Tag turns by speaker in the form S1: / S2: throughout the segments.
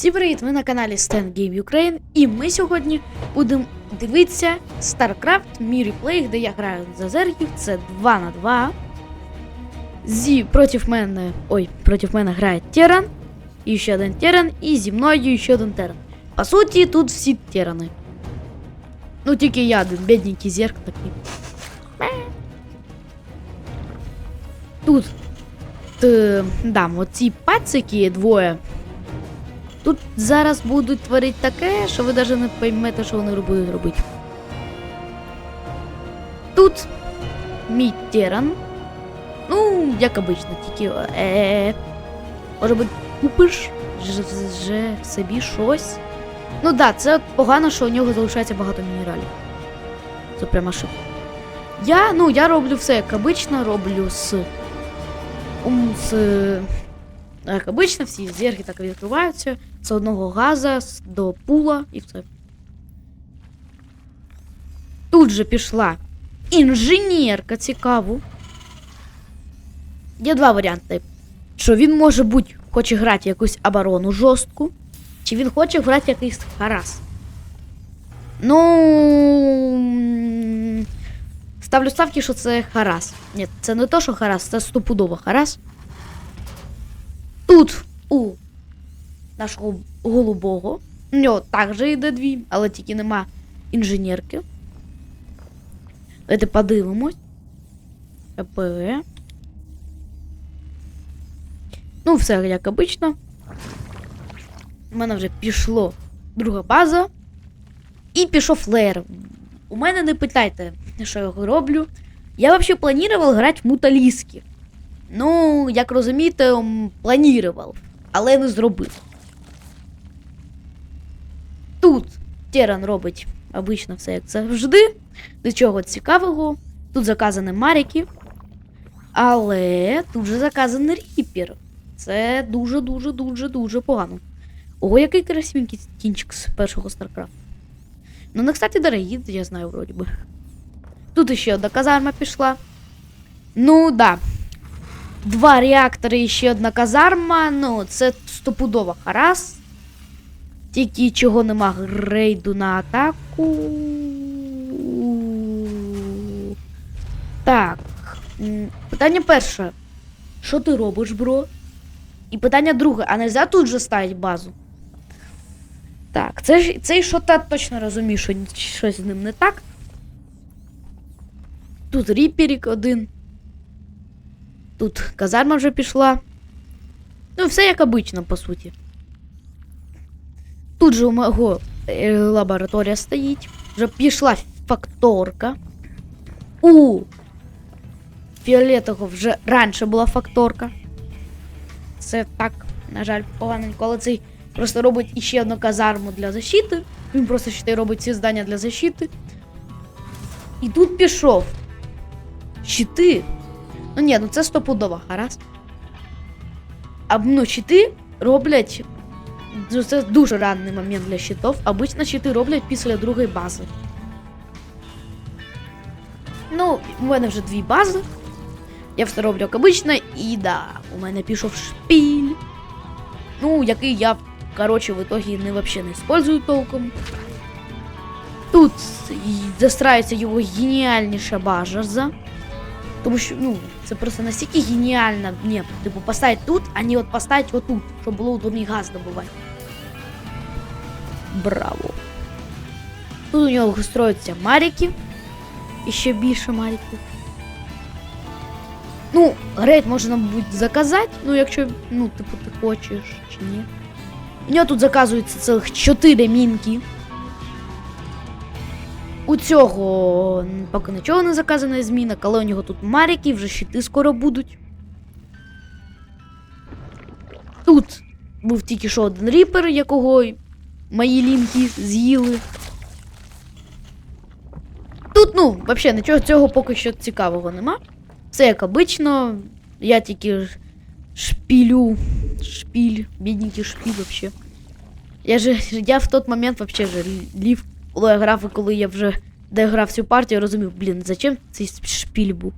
S1: Всім привіт! Ви на каналі Stand Game Ukraine і ми сьогодні будемо дивитися StarCraft Мій реплей, де я граю за зергів. Це 2 на 2. Зі проти мене. Ой, проти мене грає Теран. І ще один Теран, і зі мною ще один Теран. По суті, тут всі Терани. Ну, тільки я один бідненький зерк такий. Тут. Т, да, оці пацики двоє. Тут зараз будуть творити таке, що ви навіть не поймете, що вони будуть робити. Тут мій теран. Ну, як обично, тільки. Е, може бути, купиш ж собі щось. Ну да, це от погано, що у нього залишається багато мінералів. Це прямо шибко. Я, ну, я роблю все як обично, роблю з. з як обично, всі зерги так відкриваються. З одного газа до пула і все. Тут же пішла інженерка цікаво. Є два варіанти. Що він може бути, хоче грати якусь оборону жорстку, чи він хоче грати якийсь харас. Ну. Ставлю ставки, що це харас. Ні, це не то, що харас, це стопудово харас. Тут у нашого голубого. У нього також йде дві, але тільки нема інженерки. Давайте подивимось. КП. Ну, все як обично. У мене вже пішло друга база. І пішов флеєр. У мене не питайте, що я роблю. Я взагалі планував грати в муталіски. Ну, як розумієте, планував, але не зробив. Тут Теран робить обично все як завжди. Нічого цікавого. Тут заказані марики. Але тут же заказаний ріпер. Це дуже-дуже дуже дуже погано. Ого, який красивенький кінчик з першого Старкрафта. Ну, не, кстати, дорогі, я знаю, вроді би. Тут ще одна казарма пішла. Ну, да. Два реактори і ще одна казарма. Ну, це стопудово харас. Тільки чого нема рейду на атаку. Так. Питання перше. Що ти робиш, бро? І питання друге, а нельзя тут же ставити базу? Так, це ж цей шота точно розуміє, що щось з ним не так. Тут ріперік один. Тут казарма вже пішла. Ну, все як обично, по суті. Тут же у мого е, лабораторія стоїть. Вже пішла факторка. У Фіолетового вже раніше була факторка. Це так, на жаль, поганенько, але цей просто робить іще одну казарму для защити. Він просто ще робить ці здання для защити. І тут пішов. Щити. Ну ні, ну це стопудово, гаразд. А ну, щити роблять. Ну, Це дуже ранний момент для щитов. Обично щити роблять після другої бази. Ну, у мене вже дві бази. Я все роблю як обично, і да, у мене пішов шпіль. Ну, який я, коротше, в итогі не вообще не использую толком. Тут застраюється його геніальніша база. Тому що, ну, це просто настільки геніально. Ні, типу, поставити тут, а не от поставити отут, щоб було удобний газ добувати. Браво. Тут у нього строяться марики. І ще більше мариків. Ну, грейд можна буде заказати, ну, якщо, ну, типу, ти хочеш чи ні. У нього тут заказується цілих 4 мінки. У цього поки нічого не заказано з мінок, але у нього тут марики, вже щити скоро будуть. Тут був тільки що один ріпер, якого мої лінки з'їли. Тут, ну, взагалі, нічого цього поки що цікавого нема. Все як обично. Я тільки шпілю. Шпіль, бідненький шпіль вообще. Я же я в тот момент вообще же лів, коли я і коли я вже дограв всю партію, я розумів, блін, зачем цей шпіль був.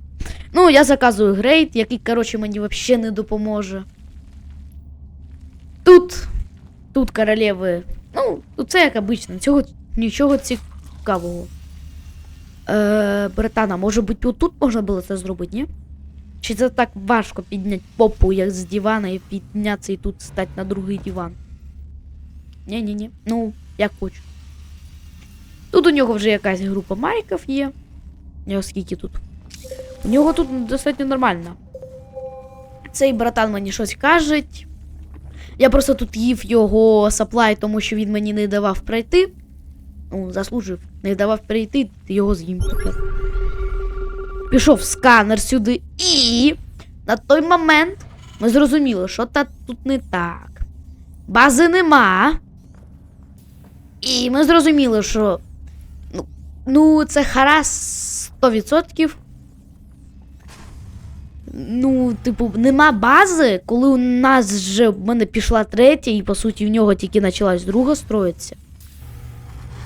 S1: Ну, я заказую грейд, який, коротше, мені вообще не допоможе. Тут Тут королеви. Ну, це як обично, цього нічого цікавого. Е, братана, може бути, тут можна було це зробити, ні? Чи це так важко підняти попу, як з дивана, і піднятися і тут стати на другий диван? Ні-ні-ні. Ну, як хочу. Тут у нього вже якась група мариків є. У нього скільки тут? У нього тут достатньо нормально. Цей братан мені щось каже. Я просто тут їв його саплай, тому що він мені не давав пройти. Ну, заслужив. Не давав прийти, його з'їм тепер. Пішов сканер сюди і на той момент ми зрозуміли, що та тут не так. Бази нема. І ми зрозуміли, що. Ну, ну це харас 100%. Ну, типу, нема бази, коли у нас вже в мене пішла третя, і по суті в нього тільки почалась друга строїться.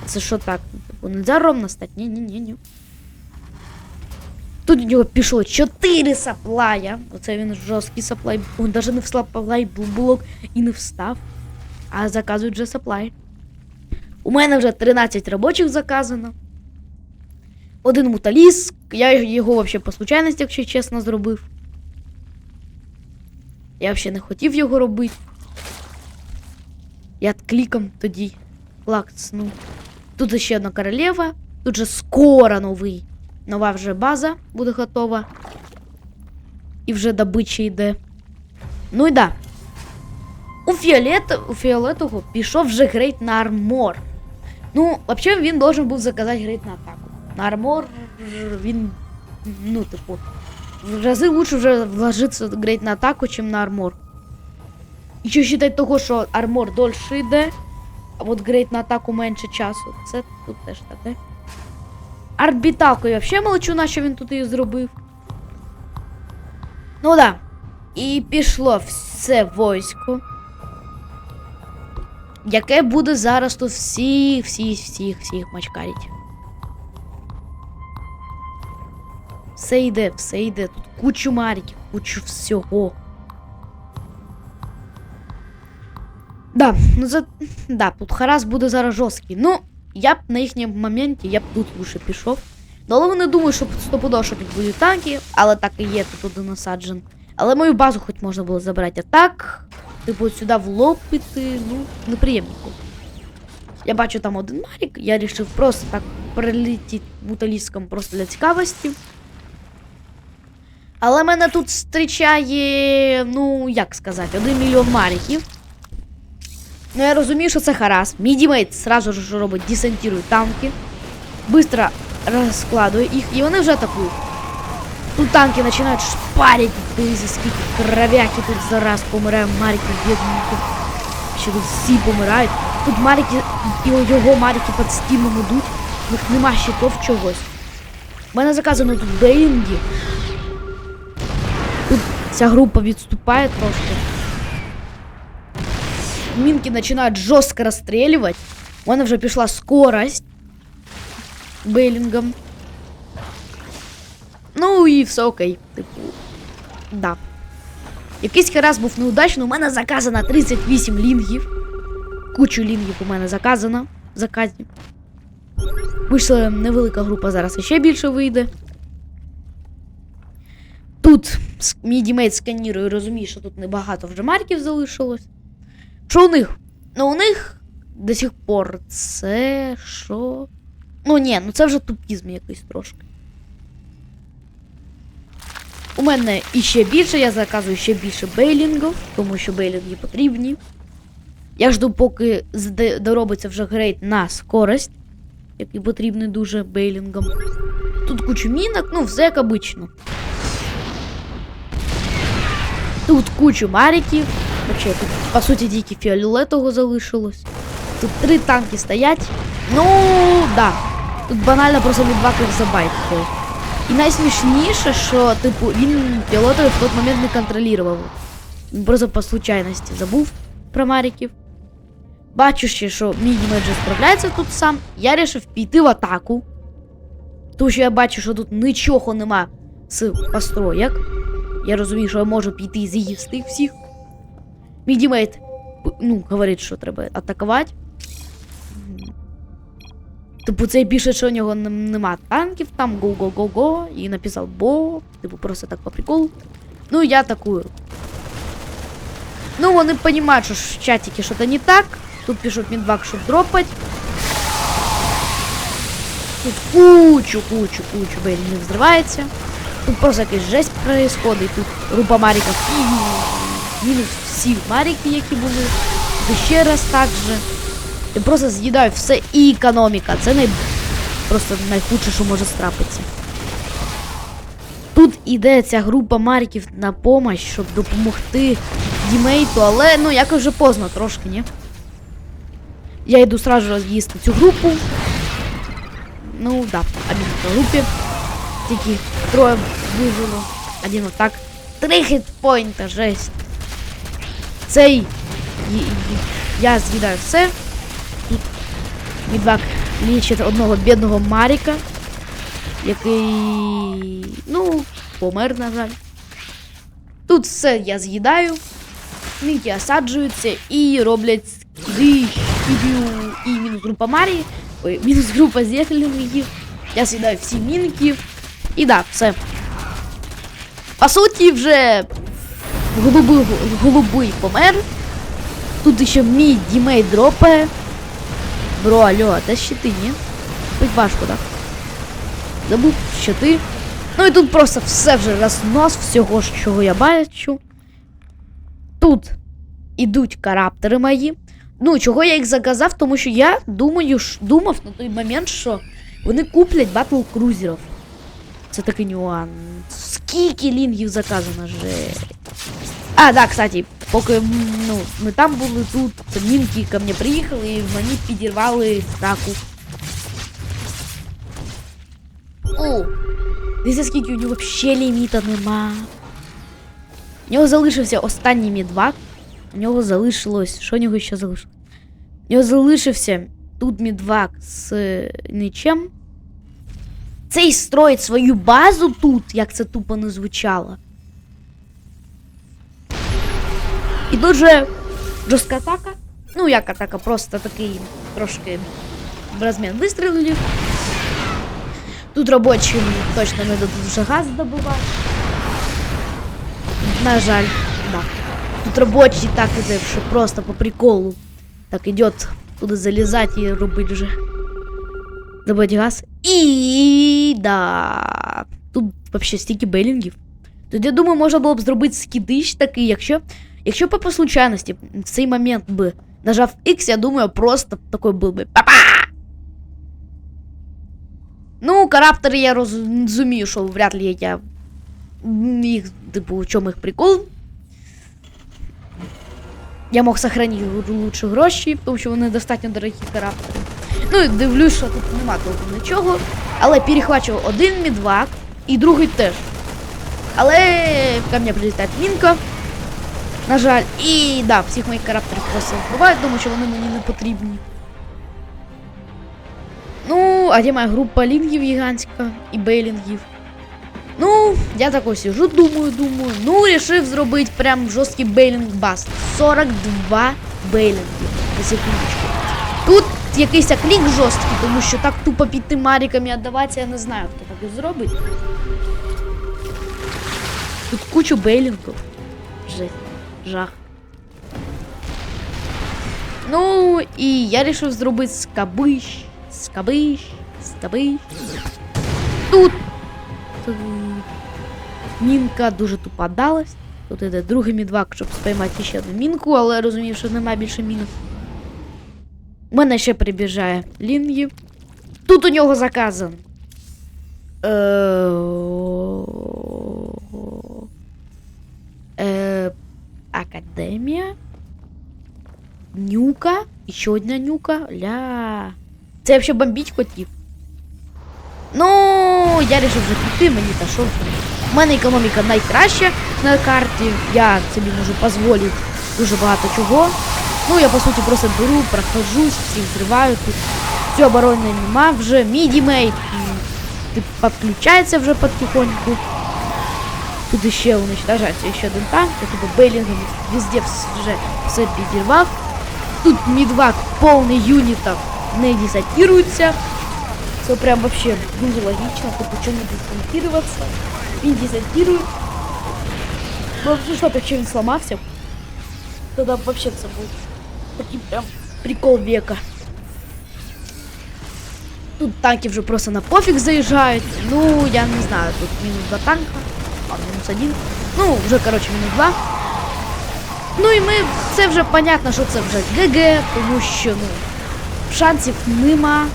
S1: Це що так? Типу, нельзя ровно стати? Ні, ні, ні, ні. Тут у нього пішло 4 саплая. Оце він жорсткий саплай. Він навіть не в саплай блок і не встав. А заказують вже саплай. У мене вже 13 робочих заказано. Один муталіс. Я його взагалі по случайності, якщо чесно, зробив. Я взагалі не хотів його робити. Я кліком тоді клацнув. Тут ще одна королева. Тут же скоро новий. Нова вже база буде готова. І вже добича йде. Ну і да. У, фіолет... у фіолетового пішов вже грейт на армор. Ну, взагалі він должен був заказати грейт на атаку. На армор він. Ну, типу. В рази лучше вже вложитися грейт на атаку, чим на армор. Що считать того, що армор дольше йде, а от грейт на атаку менше часу. Це тут теж таке. Арбіталку я взагалі молчу, на що він тут її зробив. Ну да. І пішло все войсько. Яке буде зараз тут всіх, всіх, всіх, всіх мачкарить. Все йде, все йде. Тут кучу мариків, кучу всього. Да, ну за. Да, тут харас буде зараз жорсткий. Ну, я б на їхньому моменті, я б тут лише пішов. Але вони думають, що стопудово, що тут будуть танки, але так і є, тут один насаджен. Але мою базу хоч можна було забрати. А так, типу, сюди влопити, ну, неприємненько. Я бачу там один марік, я вирішив просто так перелетіти муталіском просто для цікавості. Але мене тут зустрічає, ну, як сказати, один мільйон маріків. Ну, я розумію, що це харас. Мій дімейт сразу ж робить, десантирує танки. Быстро розкладує їх, і вони вже атакують. Тут танки починають шпарити, дивіться, скільки кровяки тут зараз помирає мариків бідненьких. Ще тут всі помирають. Тут марики, і його марики під стімом ідуть. В них нема щитов чогось. У мене заказано тут беїнги. Тут ця група відступає трошки. Мінки починають жорстко розстрілювати. У мене вже пішла скорость бейлінгом. Ну і все окей. Типу. Да. Якийсь раз був неудачний, у мене заказано 38 лінгів. Кучу лінгів у мене заказано. Заказні. Вийшла невелика група, зараз ще більше вийде. Тут с- мій дімейт сканірує і розуміє, що тут небагато вже марків залишилось. Що у них? Ну, у них до сих пор це що? Ну ні, ну це вже тупізм якийсь трошки. У мене іще більше, я заказую ще більше бейлінгів, тому що бейлінги потрібні. Я жду, поки доробиться вже грейд на скорость, який потрібний дуже бейлінгам. Тут кучу мінок, ну все як обично. Тут кучу мариків. Вообще, тут, по суті, тільки фіолетового залишилось. Тут три танки стоять. Ну, да. Тут банально просто відваклив за байк. І найсмішніше, що, типу, він фіолетовий в той момент не контролював. Він просто по случайності забув про мариків. Бачу ще, що мій дімеджер справляється тут сам. Я вирішив піти в атаку. Тому що я бачу, що тут нічого нема з построєк. Я розумію, що я можу піти і з'їсти всіх. Мій дімейт ну, говорить, що треба атакувати. Типу, цей пише, що у нього нема танків, там го-го-го-го, і написав бо, типу, просто так по приколу. Ну, я атакую. Ну, вони розуміють, що в чатике що-то не так. Тут пишуть мідбак, щоб дропать. Тут кучу, кучу, кучу бейлів взривається. Тут просто якась жесть происходить. Тут група мариків і мінус всі марики, які були. Тут ще раз так же. Я просто з'їдаю все і економіка. Це най... просто найхудше, що може страпитися. Тут іде ця група мариків на помощь, щоб допомогти дімейту, але ну якось вже поздно трошки, ні? Я йду сразу роз'їсти цю групу. Ну да, один по групі. Тільки троє вижило. Один отак. Три хітпойнта, жесть. Цей. Я з'їдаю все. Тут Мідвак лічить одного бідного Маріка, який. Ну, помер, на жаль. Тут все я з'їдаю. Мінки осаджуються і роблять скиди, і мінус група Марії. Ой, мінус група зелених. Я з'їдаю всі мінки. І да, все. По суті, вже голубий, голубий помер. Тут ще мій дімей дропає. Бро, алло, а де щити, ні? Хоч важко, так? Забув щити. Ну і тут просто все вже рознос всього, чого я бачу. Тут ідуть караптери мої. Ну, чого я їх заказав, тому що я думаю, думав на той момент, що вони куплять батл крузерів. Це такий нюанс. Скільки лінгів заказано же. А, да, кстати, поки ну, ми там були тут, мінки ко мне приїхали і вони підірвали стаку. О! Дивіться, скільки у нього взагалі ліміта нема. У нього залишився останній мідвак. У нього залишилось. Що у нього ще залишилось? У нього залишився тут мідвак з нічим. Цей строїть свою базу тут, як це тупо не звучало. І дуже жорстка атака. Ну, як атака, просто такий трошки розмін вистрілів. Тут робочі точно не дадуть вже газ добувати. На жаль, да. Тут робочий так іде, що просто по приколу. Так идет туди залізати і робити вже. Добавить газ. І да. Тут вообще стільки белінгів. Тут я думаю, можна було б зробити скидич такий, якщо. Якщо б по случайності в цей момент би нажав X, я думаю, просто такой був би папа. Ну, караптери я розумію, що вряд ли я їх, типу, в чому їх прикол. Я мог сохранити лучше гроші, тому що вони достатньо дорогі караптери. Ну і дивлюсь, що тут нема толком нічого. Але перехвачував один мідвак і другий теж. Але ко мне прилітає мінка. На жаль, і да, всіх моїх караптерів просто вбивають, тому що вони мені не потрібні. Ну, а де моя група лінгів гігантська і бейлінгів. Ну, я такой сижу, думаю, думаю. Ну, решив зробити прям жорсткий бейлінг баст. 42 бейлінги. На секундочку. Тут якийсь клік жорсткий, тому що так тупо піти мариками віддаватися, я не знаю, хто так і зробить. Тут кучу бейлінгів. Жесть. Жах. Ну, і я вирішив зробити скабиш. Скабиш. Скабиш. Тут. е, Мінка дуже тупо далась. Тут іде другий мідвак, щоб спіймати ще одну мінку, але я розумію, що немає більше мінок. У мене ще прибіжає лінгів. Тут у нього заказан. Е, Е, Академія. Нюка. І ще одна нюка. Ля. Це взагалі бомбіть котів. Ну, я вирішив вже мені та що. У мене економіка найкраща на карті. Я собі можу дозволити дуже багато чого. Ну, я по суті просто беру, прохожусь, всіх зриваю тут. Все оборони нема, вже мідімейт м, підключається вже потихоньку. Тут ще уничтожається ще один танк, я типу бейлінгом везде вс- вже все підірвав. Тут Мідвак повний юнітів не десантирується. Це прям вообще дуже логично, тут почему десантироваться. Він десантирує. Ну, вообще, що, якщо він сломався, тоді вообще це був прям прикол века. Тут танки вже просто на пофіг заїжджають. Ну, я не знаю, тут мінус два танка, а мінус один. Ну, вже, коротше, мінус два. Ну і ми, це вже понятно, що це вже ГГ, тому що, ну, шансів нема.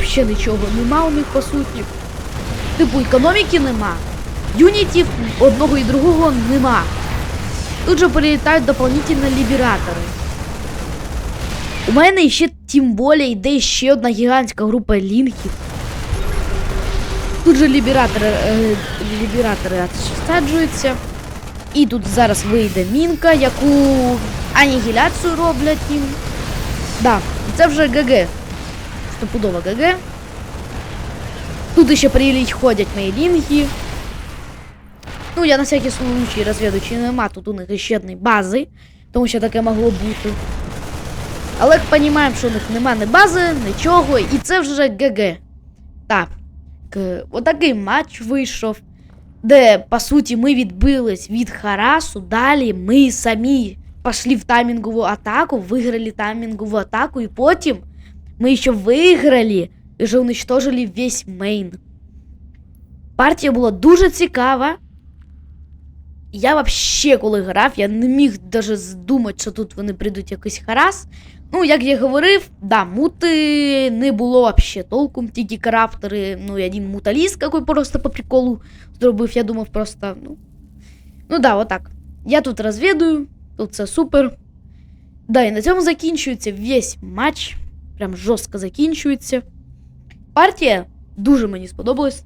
S1: Взагалі нічого нема у них по суті. Типу економіки нема. Юнітів одного і другого нема. Тут же прилітають дополнительно лібератори. У мене ще тим більше йде ще одна гігантська група лінків. Тут же лібератори, е, лібератори відсаджуються. І тут зараз вийде мінка, яку анігіляцію роблять їм. Да, це вже ГГ. Стопудово ГГ. Тут ще приліть ходять мої лінги. Ну, я на всякий случай розведу, чи нема тут у них ще одної бази, тому що таке могло бути. Але розуміємо, що у них нема ні бази, нічого, і це вже ГГ. Так. Отакий матч вийшов, де, по суті, ми відбились від Харасу. Далі ми самі пішли в таймінгову атаку, виграли таймінгову атаку, і потім ми ще виграли і вже уничтожили весь мейн. Партія була дуже цікава. Я вообще, коли грав, я не міг даже здумати, що тут вони прийдуть якийсь харас. Ну, як я говорив, да, мути не було вообще толком, тільки крафтери, ну і один муталіст, який просто по приколу зробив, я думав просто, ну. Ну да, отак. Я тут розвідую, тут все супер. Да, і на цьому закінчується весь матч. Прям жорстко закінчується. Партія дуже мені сподобалась.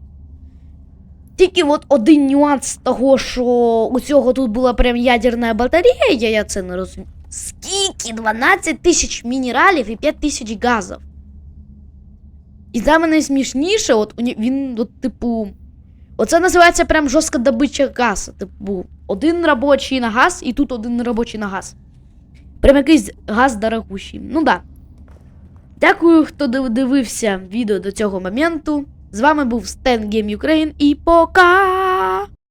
S1: Тільки от один нюанс того, що у цього тут була прям ядерна батарея, я це не розумію. Скільки? 12 тисяч мінералів і 5 тисяч газів. І саме найсмішніше, от він, от, типу. Оце називається прям жорстка добича газу. Типу, один робочий на газ, і тут один робочий на газ. Прям якийсь газ дорогущий. Ну да. Дякую, хто див- дивився відео до цього моменту. З вами був Stan Game Ukraine і пока!